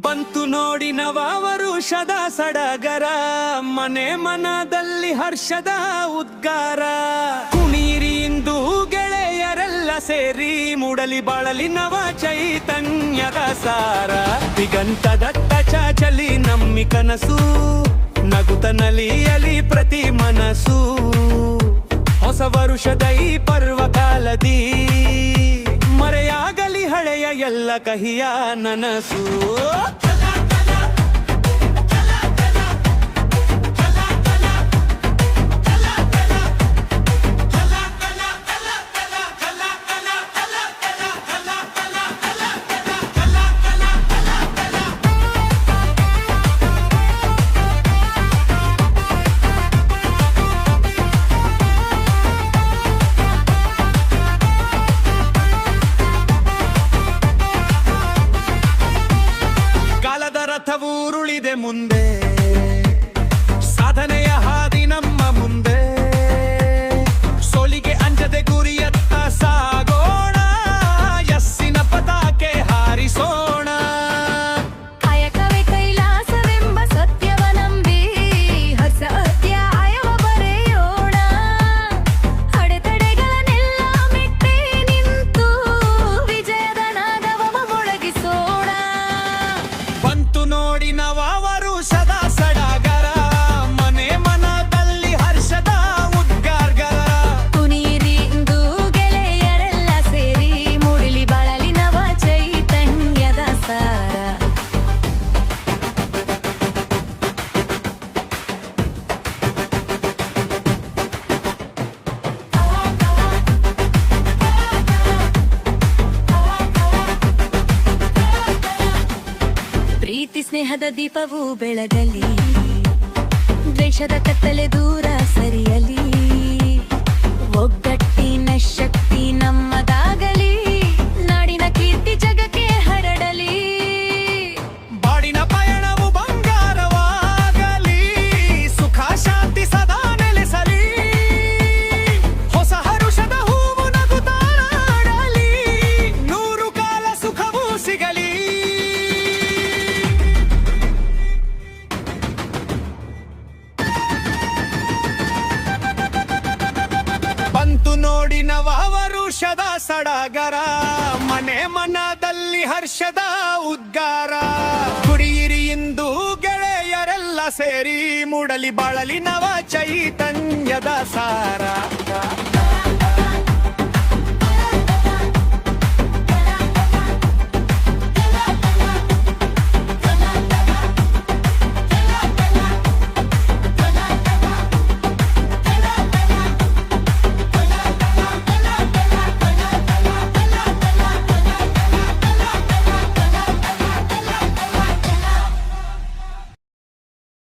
ಬಂತು ನೋಡಿ ನವಾವರು ವರುಷದ ಸಡಗರ, ಮನೆ ಮನದಲ್ಲಿ ಹರ್ಷದ ಉದ್ಗಾರ. ಕುಣೀರಿ ಇಂದು ಗೆಳೆಯರೆಲ್ಲ ಸೇರಿ ಮೂಡಲಿ ಬಾಳಲಿ ನವ ಚೈತನ್ಯದ ಸಾರ. ದಿಗಂತದತ್ತ ಚಾಚಲಿ ನಮ್ಮಿ ಕನಸು, ನಗುತ ನಲಿಯಲಿ ಪ್ರತಿ ಮನಸ್ಸು ಹೊಸ ವರುಷದ ಪರ್ವಕಾಲದಿ ಹಳೆಯ ಎಲ್ಲ ಕಹಿಯ ನನಸು ಮುಂದೆ ಸಾಧನೆಯ ಹಾದಿ ನಮ್ಮ ಮುಂದೆ. ಸೋಲಿಗೆ ಅಂಜದೆ ಗುರಿಯತ್ತ ಸಾಗೋಣ ಯಸ್ಸಿನ ಪತಾಕೆ ಹಾರಿಸೋಣ. ಕಾಯಕವೇ ಕೈಲಾಸವೆಂಬ ಸತ್ಯವ ನಂಬಿ ಹೊಸ ಅಧ್ಯಾಯವ ಬರೆಯೋಣ. ಅಡೆತಡೆಗಳನ್ನೆಲ್ಲ ಮೆಟ್ಟಿ ನಿಂತು ವಿಜಯದ ನಾದವ ಮೊಳಗಿಸೋಣ. ಬಂತು ನೋಡಿ ನವ ಸ್ನೇಹದ ದೀಪವು ಬೆಳಗಲಿ. ದ್ವೇಷದ ಕತ್ತಲೆ ದೂರ ಸರಿಯಲಿ. ವರುಷದ ಸಡಗರ, ಮನೆ ಮನದಲ್ಲಿ ಹರ್ಷದ ಉದ್ಗಾರ. ಕುಡಿಯಿರಿ ಇಂದು ಗೆಳೆಯರೆಲ್ಲ ಸೇರಿ, ಮೂಡಲಿ ಬಾಳಲಿ ನವ ಚೈತನ್ಯದ ಸಾರ.